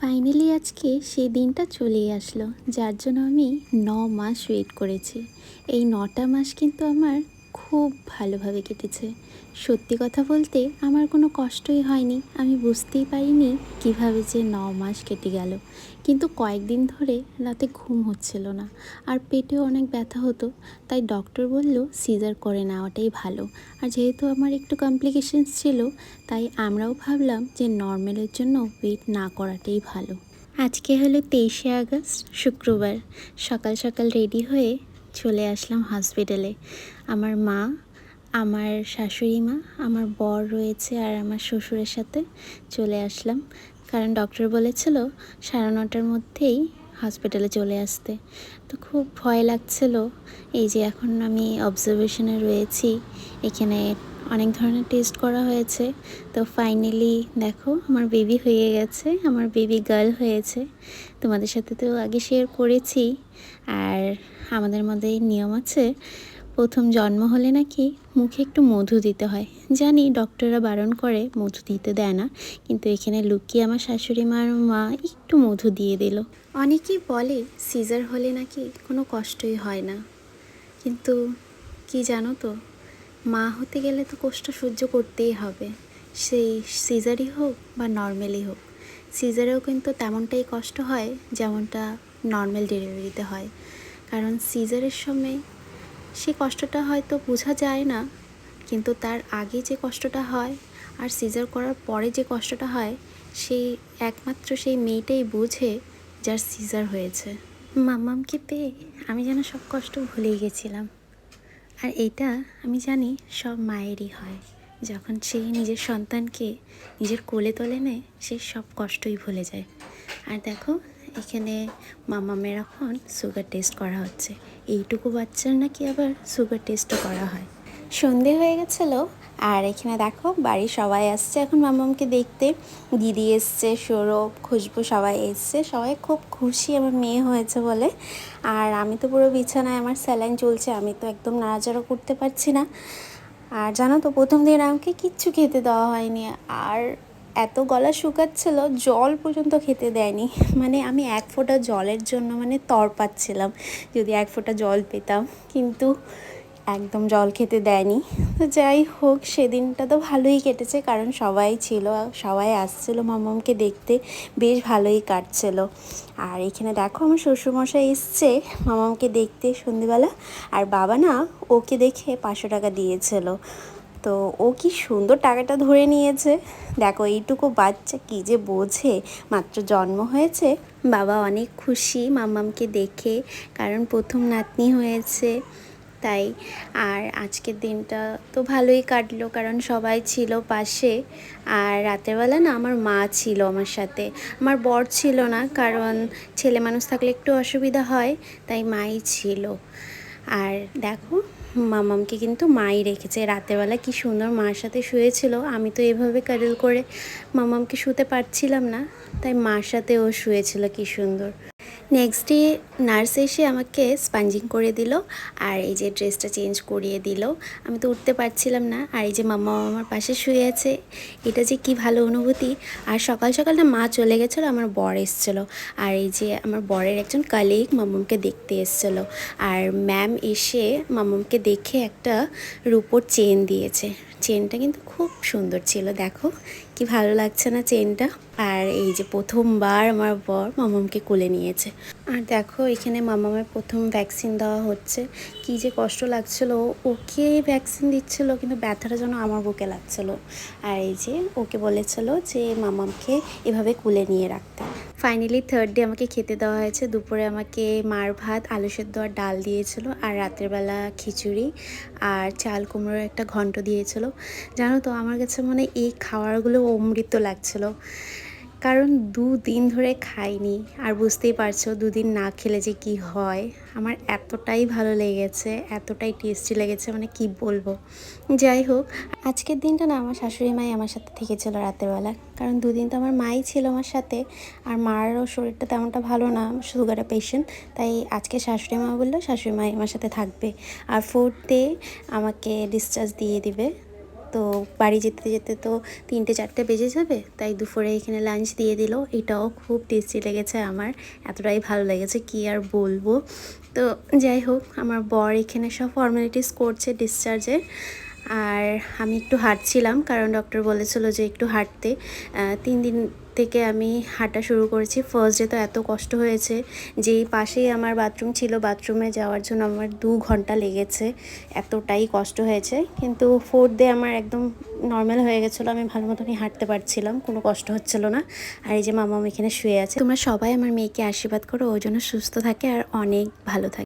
Finally আজকে সেই দিনটা চলেই আসলো, যার জন্য আমি ন মাস ওয়েট করেছি। এই নটা মাস কিন্তু আমার খুব ভালোভাবে কেটেছে। সত্যি কথা বলতে আমার কোনো কষ্টই হয়নি। আমি বুঝতেই পারিনি কীভাবে যে ন মাস কেটে গেল। কিন্তু কয়েকদিন ধরে রাতে ঘুম হচ্ছিল না আর পেটেও অনেক ব্যথা হতো। তাই ডক্টর বলল, সিজার করে নেওয়াটাই ভালো। আর যেহেতু আমার একটু কমপ্লিকেশনস ছিল, তাই আমরাও ভাবলাম যে নর্মালের জন্য ওয়েট না করাটাই ভালো। আজকে হলো তেইশে আগস্ট, শুক্রবার। সকাল সকাল রেডি হয়ে চলে আসলাম হসপিটালে আমার মা, আমার শাশুড়ি মা, আমার বর রয়েছে আর আমার শ্বশুরের সাথে চলে আসলাম। কারণ ডক্টর বলেছিল সাড়ে নটার মধ্যেই হসপিটালে চলে আসতে। তো খুব ভয় লাগছিল। এই যে এখন আমি অবজারভেশনে রয়েছি, এখানে অনেক ধরনের টেস্ট করা হয়েছে। তো ফাইনালি দেখো, আমার বেবি হয়ে গেছে, আমার বেবি গার্ল হয়েছে। তোমাদের সাথে তো আগে শেয়ার করেছি। আর আমাদের মধ্যে নিয়ম আছে প্রথম জন্ম হলে নাকি মুখে একটু মধু দিতে হয়। জানি ডক্টররা বারণ করে মধু দিতে দেয় না, কিন্তু এখানে লুকিয়ে আমার শাশুড়ি মার মা একটু মধু দিয়ে দিল। অনেকেই বলে সিজার হলে নাকি কোনো কষ্টই হয় না। কিন্তু কি জানো তো, মা হতে গেলে তো কষ্ট সহ্য করতেই হবে। সেই সিজারই হোক বা নর্মালি হোক, সিজারেও কিন্তু তেমনটাই কষ্ট হয় যেমনটা নর্মাল ডেলিভারিতে হয়। কারণ সিজারের সময় সে কষ্টটা হয়তো বোঝা যায় না, কিন্তু তার আগে যে কষ্টটা হয় আর সিজার করার পরে যে কষ্টটা হয়, সেই একমাত্র সেই মেয়েটাই বোঝে যার সিজার হয়েছে। মাম্মামকে পেয়ে আমি যেন সব কষ্ট ভুলেই গেছিলাম। আর এটা আমি জানি সব মায়েরই হয়। যখন সে নিজের সন্তানকে নিজের কোলে তোলে নেয়, সে সব কষ্টই ভুলে যায়। আর দেখো এখানে মামামের এখন সুগার টেস্ট করা হচ্ছে। এইটুকু বাচ্চার নাকি আবার সুগার টেস্টও করা হয়। সন্ধে হয়ে গেছিল, আর এখানে দেখো বাড়ির সবাই আসছে এখন মামামকে দেখতে। দিদি এসছে, সৌরভ, খুশবু সবাই এসছে। সবাই খুব খুশি আমার মেয়ে হয়েছে বলে। আর আমি তো পুরো বিছানায় আমার স্যালাইন চলছে, আমি তো একদম নাড়াচাড়া করতে পারছি না। আর জানো তো, প্রথম দিন আমাকে কিচ্ছু খেতে দেওয়া হয়নি। আর এত গলা শুকাচ্ছিল, জল পর্যন্ত খেতে দেয়নি। মানে আমি এক ফোঁটা জলের জন্য মানে তর পাচ্ছিলাম, যদি এক ফোঁটা জল পেতাম। কিন্তু একদম জল খেতে দেয়নি। তো যাই হোক, সেদিনটা তো ভালোই কেটেছে, কারণ সবাই ছিল, সবাই আসছিল মামামকে দেখতে, বেশ ভালোই কাটছিল। আর এখানে দেখো আমার শ্বশুরমশাই এসছে মামামকে দেখতে সন্ধেবেলা। আর বাবা না, ওকে দেখে পাঁচশো টাকা দিয়েছিল। তো ও কি সুন্দর টাকাটা ধরে নিয়েছে। দেখো, এইটুকু বাচ্চা কি যে বোঝে। মাত্র জন্ম হয়েছে। বাবা অনেক খুশি মাম্মামকে দেখে, কারণ প্রথম নাতনি হয়েছে, তাই আর আজকের দিনটা তো ভালোই কাটলো, কারণ সবাই ছিল পাশে। আর রাতের বেলা না আমার মা ছিল আমার সাথে। আমার বর ছিল না, কারণ ছেলে মানুষ থাকলে একটু অসুবিধা হয়, তাই মাই ছিল। আর দেখো, মামামকে কিন্তু মাই রেখেছে। রাতেরবেলা কি সুন্দর মার সাথে শুয়েছিল। আমি তো এভাবে কারেল করে মামামকে শুতে পারছিলাম না, তাই মার সাথে ও শুয়েছিল, কি সুন্দর। নেক্সট ডে নার্স এসে আমাকে স্পাঞ্জিং করে দিল, আর এই যে ড্রেসটা চেঞ্জ করিয়ে দিল। আমি তো উঠতে পারছিলাম না, আর এই যে মাম্মা আমার পাশে শুয়ে আছে, এটা যে কি ভালো অনুভূতি। আর সকাল সকাল না মা চলে গেছিল, আমার বর এসছিলো। আর এই যে আমার বরের একজন কালিগ মাম্মামকে দেখতে এসছিলো। আর ম্যাম এসে মাম্মামকে দেখে একটা রূপোর চেন দিয়েছে। চেনটা কিন্তু খুব সুন্দর ছিল, দেখো। কি ভালো লাগছে না চেনটা? আর এই যে প্রথমবার আমার বর মামামকে কোলে নিয়েছে। আর দেখো, এখানে মামামের প্রথম ভ্যাকসিন দেওয়া হচ্ছে। কি যে কষ্ট লাগছিল। ওকে ভ্যাকসিন দিচ্ছিল, কিন্তু ব্যথাটা যেন আমার বুকে লাগছিল। আর এই যে, ওকে বলেছিল যে, মামামকে এভাবে কুলে নিয়ে রাখতে। ফাইনালি থার্ড ডে আমাকে খেতে দেওয়া হয়েছে। দুপুরে আমাকে মার ভাত, আলু সেদ্ধ আর ডাল দিয়েছিল, আর রাতের বেলা খিচুড়ি আর চাল কুমড়োর একটা ঘন্ট দিয়েছিল। জানো তো, আমার কাছে মনে এই খাবারগুলো অমৃত লাগছিল। কারণ দুদিন ধরে খাইনি আর বুঝতেই পারছ দুদিন না খেলে যে কি হয়। আমার এতটাই ভালো লেগেছে, এতটাই টেস্টি লেগেছে মানে কি বলব। যাই হোক, আজকের দিনটা না আমার শাশুড়ি মাই আমার সাথে থেকেছিল রাতেরবেলা কারণ দুদিন তো আমার মাই ছিল আমার সাথে আর মারও শরীরটা তেমনটা ভালো না সুগারের পেশেন্ট তাই আজকে শাশুড়ি মা বলল, শাশুড়ি মাই আমার সাথে থাকবে। আর ফোর্থ ডে আমাকে ডিসচার্জ দিয়ে দিবে। তো বাড়ি যেতে যেতে তো তিনটে, চারটে বেজে যাবে, তাই দুপুরে এখানে লাঞ্চ দিয়ে দিল। এটাও খুব টেস্টি লেগেছে আমার, এতটাই ভালো লেগেছে, কি আর বলব। তো যাই হোক, আমার বর এখানে সব ফর্মালিটিস করছে ডিসচার্জের আর আমি একটু হাঁটছিলাম, কারণ ডক্টর বলেছিল যে একটু হাঁটতে। তিন দিন থেকে আমি হাঁটা শুরু করেছি। ফার্স্ট ডে তো এত কষ্ট হয়েছে যেই পাশেই আমার বাথরুম ছিল বাথরুমে যাওয়ার জন্য আমার দু ঘণ্টা লেগেছে। এতটাই কষ্ট হয়েছে। কিন্তু ফোর্থ ডে আমার একদম নর্মাল হয়ে গেছিল, আমি ভালো মতনই হাঁটতে পারছিলাম, কোনো কষ্ট হচ্ছিল না। আর এই যে মামা এখানে শুয়ে আছে। তোমরা সবাই আমার মেয়েকে আশীর্বাদ করো ওই জন্য সুস্থ থাকে আর অনেক ভালো থাকে।